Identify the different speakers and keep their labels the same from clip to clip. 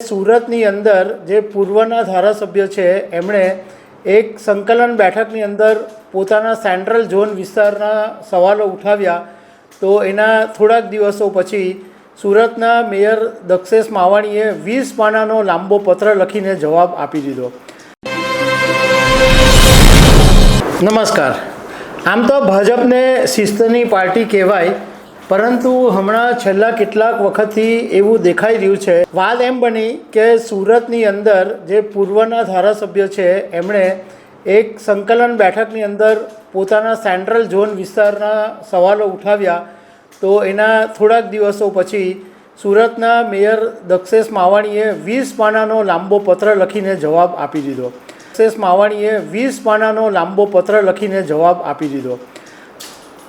Speaker 1: સુરતની અંદર જે પૂર્વના ધારાસભ્ય છે, એમણે એક સંકલન બેઠકની અંદર પોતાના સેન્ટ્રલ ઝોન વિસ્તારના સવાલો ઉઠાવ્યા. તો એના થોડાક દિવસો પછી સુરતના મેયર દક્ષેશ માવાણીએ વીસ પાનાનો લાંબો પત્ર લખીને જવાબ આપી દીધો. નમસ્કાર. આમ તો ભાજપને શિસ્તની પાર્ટી કહેવાય પરંતુ હમણાં છેલ્લા કેટલાક વખતથી એવું દેખાઈ રહ્યું છે. વાત એમ બની કે સુરતની અંદર જે પૂર્વના ધારાસભ્ય છે, એમણે એક સંકલન બેઠકની અંદર પોતાના સેન્ટ્રલ ઝોન વિસ્તારના સવાલો ઉઠાવ્યા. તો એના થોડાક દિવસો પછી સુરતના મેયર દક્ષેશ માવાણીએ વીસ પાનાનો લાંબો પત્ર લખીને જવાબ આપી દીધો. દક્ષેશ માવાણીએ વીસ પાનાનો લાંબો પત્ર લખીને જવાબ આપી દીધો.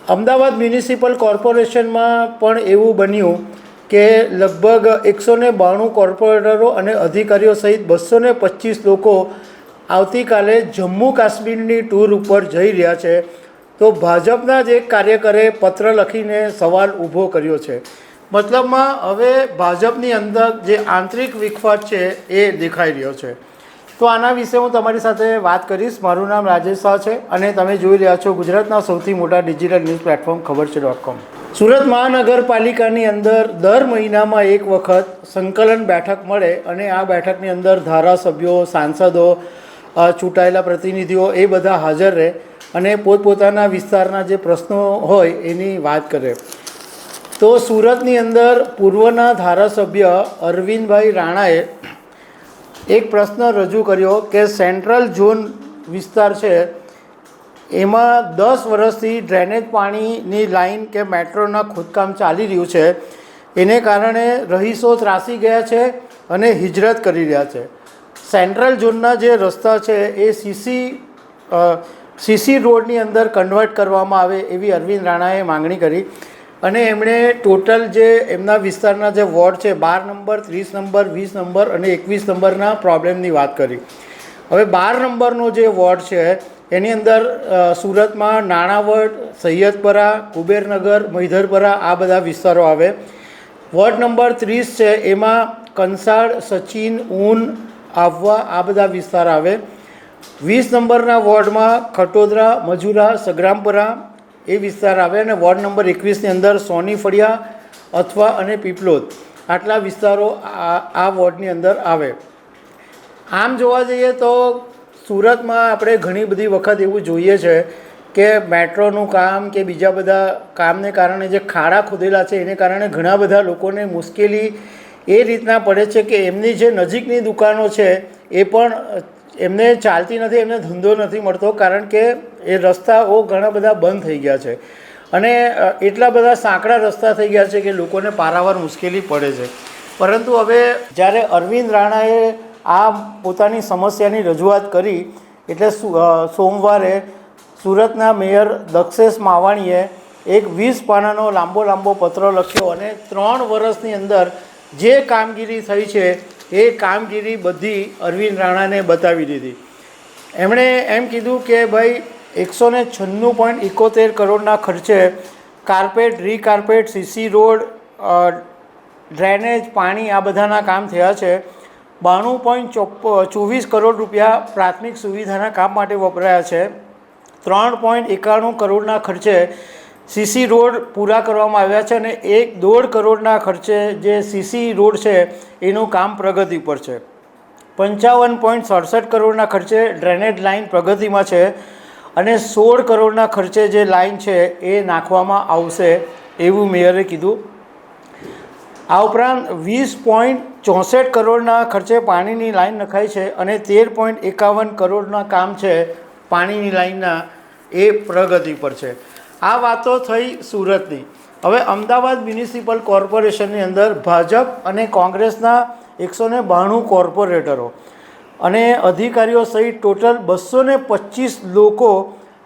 Speaker 1: અમદાવાદ મ્યુનિસિપલ કોર્પોરેશનમાં પણ એવું બન્યું કે લગભગ એકસો ને બાણું કોર્પોરેટરો અને અધિકારીઓ સહિત બસો ને પચીસ લોકો આવતીકાલે જમ્મુ કાશ્મીરની ટૂર ઉપર જઈ રહ્યા છે. તો ભાજપના જ એક કાર્યકરે પત્ર લખીને સવાલ ઊભો કર્યો છે. મતલબમાં હવે ભાજપની અંદર જે આંતરિક વિખવાદ છે એ દેખાઈ રહ્યો છે. તો આના વિશે હું તમારી સાથે વાત કરીશ. મારું નામ રાજેશ શાહ છે અને તમે જોઈ રહ્યા છો ગુજરાતના સૌથી મોટા ડિજિટલ ન્યૂઝ પ્લેટફોર્મ ખબર છે ડોટ કોમ સુરત મહાનગરપાલિકાની અંદર દર મહિનામાં એક વખત સંકલન બેઠક મળે અને આ બેઠકની અંદર ધારાસભ્યો, સાંસદો ચૂંટાયેલા પ્રતિનિધિઓ એ બધા હાજર રહે અને પોતપોતાના વિસ્તારના જે પ્રશ્નો હોય એની વાત કરે. તો સુરતની અંદર પૂર્વના ધારાસભ્ય અરવિંદભાઈ રાણાએ એક પ્રશ્ન રજૂ કર્યો કે સેન્ટ્રલ ઝોન વિસ્તાર છે, એમાં દસ વર્ષથી ડ્રેનેજ પાણીની લાઈન કે મેટ્રોના ખોદકામ ચાલી રહ્યું છે. એને કારણે રહીશો ત્રાસી ગયા છે અને હિજરત કરી રહ્યા છે. સેન્ટ્રલ ઝોનના જે રસ્તા છે એ સીસી સીસી રોડની અંદર કન્વર્ટ કરવામાં આવે એવી અરવિંદ રાણાએ માંગણી કરી. અને એમણે ટોટલ જે એમના વિસ્તારના જે વોર્ડ છે, બાર નંબર, ત્રીસ નંબર, વીસ નંબર અને એકવીસ નંબરના પ્રોબ્લેમની વાત કરી. હવે બાર નંબરનો જે વોર્ડ છે, એની અંદર સુરતમાં નાણાવટ સૈયદપરા, કુબેરનગર મૈધરપરા આ બધા વિસ્તારો આવે. વોર્ડ નંબર ત્રીસ છે, એમાં કંસાળ, સચિન, ઊન, આવવા આ બધા વિસ્તાર આવે. વીસ નંબરના વોર્ડમાં ખટોદરા, મજુરા, સગ્રામપરા એ વિસ્તાર આવે અને વોર્ડ નંબર એકવીસની અંદર સોની ફળિયા અથવા અને પીપલોદ. આટલા વિસ્તારો આ વોર્ડની અંદર આવે. આમ જોવા જઈએ તો સુરતમાં આપણે ઘણી બધી વખત એવું જોઈએ છે કે મેટ્રોનું કામ કે બીજા બધા કામને કારણે જે ખાડા ખોદેલા છે એને કારણે ઘણા બધા લોકોને મુશ્કેલી એ રીતના પડે છે કે એમની જે નજીકની દુકાનો છે એ પણ એમને ચાલતી નથી, એમને ધંધો નથી મળતો કારણ કે એ રસ્તાઓ ઘણા બધા બંધ થઈ ગયા છે. અને એટલા બધા સાંકડા રસ્તા થઈ ગયા છે કે લોકોને પારાવાર મુશ્કેલી પડે છે. પરંતુ હવે જ્યારે અરવિંદ રાણાએ આ પોતાની સમસ્યાની રજૂઆત કરી, એટલે સોમવારે સુરતના મેયર દક્ષેશ માવાણીએ એક વીસ પાનાનો લાંબો લાંબો પત્ર લખ્યો અને ત્રણ વર્ષની અંદર જે કામગીરી થઈ છે એ કામગીરી બધી અરવિંદ રાણાને બતાવી દીધી. એમણે એમ કીધું કે ભાઈ, એકસો ને છન્નું પોઈન્ટ એકોતેર કરોડના ખર્ચે carpet, recarpet, CC road drainage, પાણી આ બધાના કામ થયા છે. બાણું પોઈન્ટ ચોપ ચોવીસ કરોડ રૂપિયા પ્રાથમિક સુવિધાના કામ માટે વપરાયા છે. ત્રણ પોઈન્ટ એકાણું કરોડના ખર્ચે સીસી રોડ પૂરા કરવામાં આવ્યા છે અને એક દોઢ કરોડના ખર્ચે જે સીસી રોડ છે, એનું કામ પ્રગતિ પર છે. પંચાવન પોઈન્ટ સડસઠ કરોડના ખર્ચે ડ્રેનેજ લાઇન પ્રગતિમાં છે અને સોળ કરોડના ખર્ચે જે લાઇન છે, એ નાખવામાં આવશે એવું મેયરે કીધું. આ ઉપરાંત વીસ પોઈન્ટ ચોસઠ કરોડના ખર્ચે પાણીની લાઇન નખાઈ છે અને તેર પોઈન્ટ એકાવન કરોડના કામ છે પાણીની લાઇનના, એ પ્રગતિ પર છે. આ વાતો થઈ સુરતની. હવે અમદાવાદ મ્યુનિસિપલ કોર્પોરેશનની અંદર ભાજપ અને કોંગ્રેસના એકસો ને બાણું કોર્પોરેટરો અને અધિકારીઓ સહિત ટોટલ બસો ને પચીસ લોકો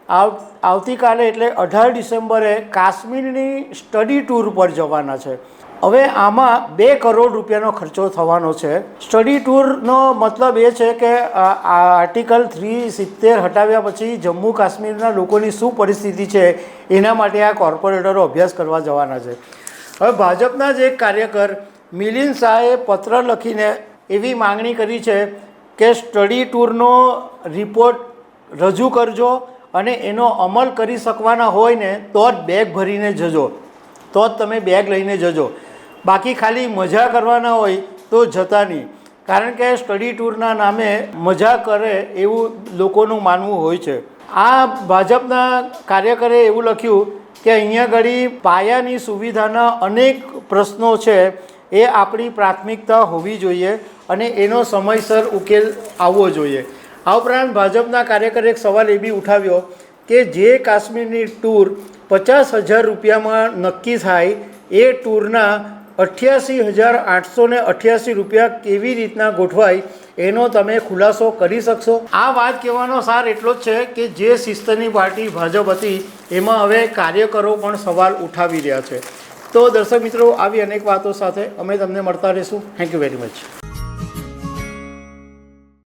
Speaker 1: આવતીકાલે એટલે અઢાર ડિસેમ્બરે કાશ્મીરની સ્ટડી ટૂર પર જવાના છે. હવે આમાં બે કરોડ રૂપિયાનો ખર્ચો થવાનો છે. સ્ટડી ટૂરનો મતલબ એ છે કે આ આર્ટિકલ થ્રી સિત્તેર હટાવ્યા પછી જમ્મુ કાશ્મીરના લોકોની શું પરિસ્થિતિ છે, એના માટે આ કોર્પોરેટરો અભ્યાસ કરવા જવાના છે. હવે ભાજપના જ એક કાર્યકર મિલિંદ શાહે પત્ર લખીને એવી માંગણી કરી છે કે સ્ટડી ટૂરનો રિપોર્ટ રજૂ કરજો અને એનો અમલ કરી શકવાના હોય ને, તો જ બેગ ભરીને જજો. તો જ તમે બેગ લઈને જજો. બાકી ખાલી મજા કરવાના હોય તો જતા નહીં. કારણ કે સ્ટડી ટૂરના નામે મજા કરે એવું લોકોનું માનવું હોય છે. આ ભાજપના કાર્યકરે એવું લખ્યું કે અહીંયા ઘડી પાયાની સુવિધાના અનેક પ્રશ્નો છે એ આપણી પ્રાથમિકતા હોવી જોઈએ અને એનો સમયસર ઉકેલ આવવો જોઈએ. આ ઉપરાંત ભાજપના કાર્યકરે એક સવાલ એ બી ઉઠાવ્યો કે જે કાશ્મીરની ટૂર પચાસ હજાર રૂપિયામાં નક્કી થાય એ ટૂરના અઠ્યાસી હજાર આઠસો ને અઠ્યાસી રૂપિયા કેવી રીતના ગોઠવાય એનો તમે ખુલાસો કરી શકશો? આ વાત કહેવાનો સાર એટલો જ છે કે જે શિસ્તની પાર્ટી ભાજપ હતી, એમાં હવે કાર્યકરો પણ સવાલ ઉઠાવી રહ્યા છે. તો દર્શક મિત્રો, આવી અનેક વાતો સાથે અમે તમને મળતા રહીશું. Thank you very much